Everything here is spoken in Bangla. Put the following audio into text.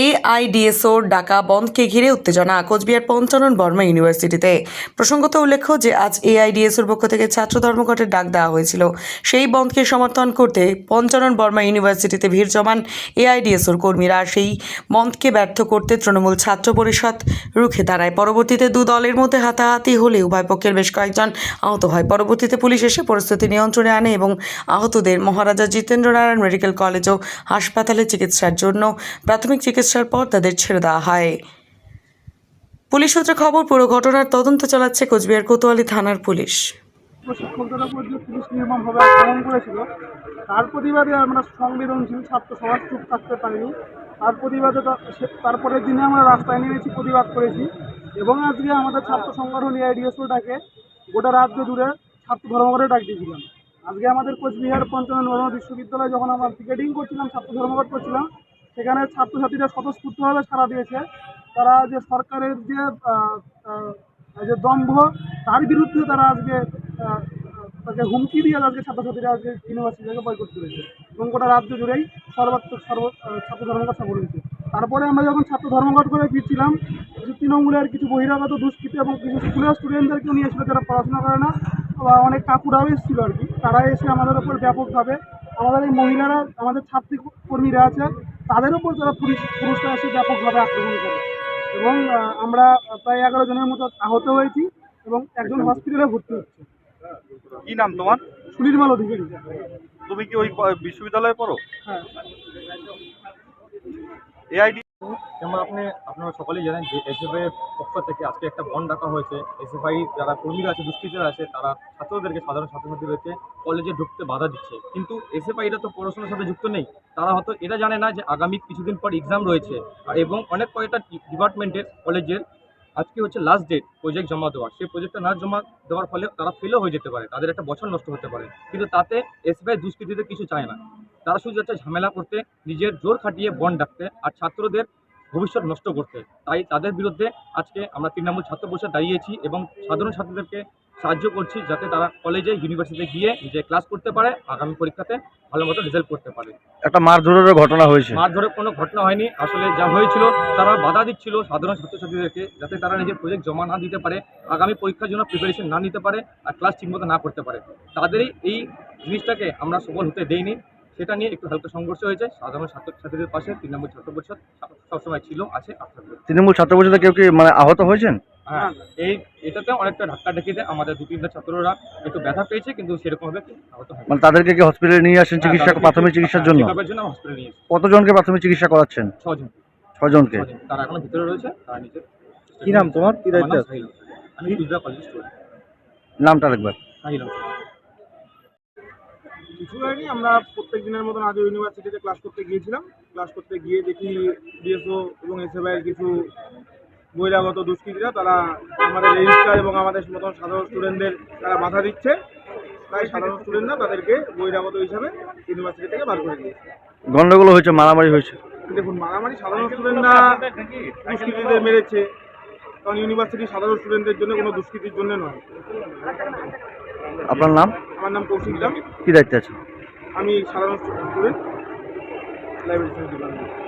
এআইডিএসওর ডাকা বন্ধকে ঘিরে উত্তেজনা কোচবিহার পঞ্চানন বর্মা ইউনিভার্সিটিতে। প্রসঙ্গত উল্লেখ্য যে, আজ এআইডিএসওর পক্ষ থেকে ছাত্র ধর্মঘটের ডাক দেওয়া হয়েছিল। সেই বন্ধকে সমর্থন করতে পঞ্চানন বর্মা ইউনিভার্সিটিতে ভিড় জমান এআইডিএসওর কর্মীরা। সেই বন্ধকে ব্যর্থ করতে তৃণমূল ছাত্র পরিষদ রুখে দাঁড়ায়। পরবর্তীতে দু দলের মধ্যে হাতাহাতি হলে উভয় পক্ষের বেশ কয়েকজন আহত হয়। পরবর্তীতে পুলিশ এসে পরিস্থিতি নিয়ন্ত্রণে আনে এবং আহতদের মহারাজা জিতেন্দ্র নারায়ণ মেডিকেল কলেজ ও হাসপাতালে চিকিৎসার জন্য প্রাথমিক চিকিৎসার পর তাদের ছেড়ে দেওয়া হয়। পুলিশ সূত্রে খবর, পুরো ঘটনার তদন্ত চালাচ্ছে কোচবিহার কোতোয়ালি থানার পুলিশ। পুলিশ তার প্রতিবাদে আমরা সংবেদনশীল ছাত্র সমাজ চুপ থাকতে পারিনি তার প্রতিবাদে তারপরের দিনে আমরা রাস্তায় নেমেছি প্রতিবাদ করেছি এবং আজকে আমাদের ছাত্র সংগঠন এআইডিএসওটাকে গোটা রাজ্য জুড়ে ছাত্র ধর্মঘটে ডাক দিয়েছিলাম আজকে আমাদের কোচবিহার পঞ্চানন বর্মা বিশ্ববিদ্যালয়ে যখন আমরা পিকেটিং করছিলাম ছাত্র ধর্মঘট করছিলাম সেখানে ছাত্রছাত্রীরা স্বতঃস্ফূর্তভাবে সাড়া দিয়েছে। তারা যে সরকারের যে যে দম্ভ, তার বিরুদ্ধে তারা আজকে তাকে হুমকি দিয়ে আজকে ছাত্রছাত্রীরা আজকে ইউনিভার্সিটি থেকে বয়কট করেছে। এবং গোটা রাজ্য জুড়েই সর্বাত্মক সর্ব ছাত্র ধর্মঘট সফল হয়েছে তারপরে আমরা যখন ছাত্র ধর্মঘট করে ফিরছিলাম কিছু তৃণমূলের কিছু বহিরাগত দুষ্কৃতি এবং কিছু স্কুলের স্টুডেন্টদেরকেও নিয়ে এসেছিল, যারা পড়াশোনা করে না, বা অনেক কাকুরাও এসেছিল আর কি, তারা এসে আমাদের ওপর ব্যাপকভাবে আমাদের এই মহিলারা, আমাদের ছাত্রী কর্মীরা আছে তাদের উপর যারা পুলিশ পুরুষরা এসে ব্যাপকভাবে আক্রমণ করে। এবং আমরা প্রায় এগারো জনের মতো আহত হয়েছি এবং একজন হসপিটালে ভর্তি হচ্ছে। কি নাম তোমার? সুনির্মল অধিকারী। তুমি কি ওই বিশ্ববিদ্যালয়ে পড়ো? হ্যাঁ। এআইডি যেমন আপনি, আপনারা সকলেই জানেন যে এসএফআই পক্ষ থেকে আজকে একটা বন্ড ডাকা হয়েছে। এসএফআই যারা কর্মীরা আছে, দুষ্কৃতীরা আছে, তারা ছাত্রদেরকে, সাধারণ ছাত্রছাত্রীদেরকে কলেজে ঢুকতে বাধা দিচ্ছে। কিন্তু এসএফআই এটা তো পড়াশোনার সাথে যুক্ত নেই। তারা হয়তো এটা জানে না যে আগামী কিছুদিন পর এক্সাম রয়েছে। আর এবং অনেক কয়েকটা ডিপার্টমেন্টের কলেজের আজকে হচ্ছে লাস্ট ডেট প্রজেক্ট জমা দেওয়ার সেই প্রজেক্টটা না জমা দেওয়ার ফলে তারা ফেলও হয়ে যেতে পারে। তাদের একটা বছর নষ্ট হতে পারে। কিন্তু তাতে এসবিআই দুষ্কৃতীদের কিছু চায় না। তারা শুধু যাচ্ছে ঝামেলা করতে নিজের জোর খাটিয়ে বন ডাকতে আর ছাত্রদের ভবিষ্যৎ নষ্ট করতে। তাই তাদের বিরুদ্ধে আজকে আমরা তৃণমূল ছাত্র পরিষদ দাঁড়িয়েছি এবং সাধারণ ছাত্রদেরকে সাহায্য করছি যাতে তারা কলেজে ইউনিভার্সিটিতে গিয়ে নিজে ক্লাস করতে পারে আগামী পরীক্ষাতে ভালো মতো রেজাল্ট করতে পারে। একটা মারধরেরও ঘটনা হয়েছে। মারধরের কোনো ঘটনা হয়নি। আসলে যা হয়েছিল তারা বাধা দিচ্ছিল সাধারণ ছাত্রছাত্রীদেরকে যাতে তারা নিজের প্রজেক্ট জমা না দিতে পারে আগামী পরীক্ষার জন্য প্রিপারেশন না নিতে পারে আর ক্লাস ঠিকমতো না করতে পারে। তাদেরই এই জিনিসটাকে আমরা সফল হতে দেইনি। সেটা নিয়ে একটু হালকা সংঘর্ষ হয়েছে সাধারণ ছাত্রছাত্রীদের পাশে তৃণমূল ছাত্র পরিষদ সবসময় ছিল আছে তৃণমূল ছাত্র পরিষদে কেউ কি মানে আহত হয়েছেন? হ্যাঁ এই এটাতে অনেকটা ধাক্কা ঢেকিতে আমাদের দু তিনটা ছাত্ররা। একটু ব্যথা পেয়েছে কিন্তু সেরকমভাবে আহত হয় মানে তাদেরকে কি হসপিটালে নিয়ে আসেন চিকিৎসা প্রাথমিক চিকিৎসার জন্য? হসপিটালে নিয়ে কতজনকে প্রাথমিক চিকিৎসা করাচ্ছেন? ছজন। ছজনকে? তারা এখনও ভিতরে রয়েছে তারা কি নাম তোমার? কি দায়িত্বে নামটা সাহিল কিছু হয়নি। আমরা প্রত্যেক দিনের মতন আগে ইউনিভার্সিটিতে ক্লাস করতে গিয়েছিলাম। ক্লাস করতে গিয়ে দেখি ডিএসও এবং এসএফআই এর কিছু বহিরাগত দুষ্কৃতীরা তারা আমাদের রেজিস্ট্রার এবং আমাদের মতন সাধারণ স্টুডেন্টদের তারা বাধা দিচ্ছে। তাই সাধারণ স্টুডেন্টরা তাদেরকে বহিরাগত হিসাবে ইউনিভার্সিটি থেকে বার করে দিয়েছে। গন্ডগোল হয়েছে মারামারি হয়েছে? দেখুন মারামারি সাধারণ স্টুডেন্টরা দুষ্কৃতীদের মেরেছে কারণ ইউনিভার্সিটি সাধারণ স্টুডেন্টদের জন্য কোনো দুষ্কৃতির জন্য নয়। আপনার নাম? আমার নাম কৌশিক দাম। কি দায়িত্বে আছে? আমি সাধারণ স্টুডেন্ট। Library department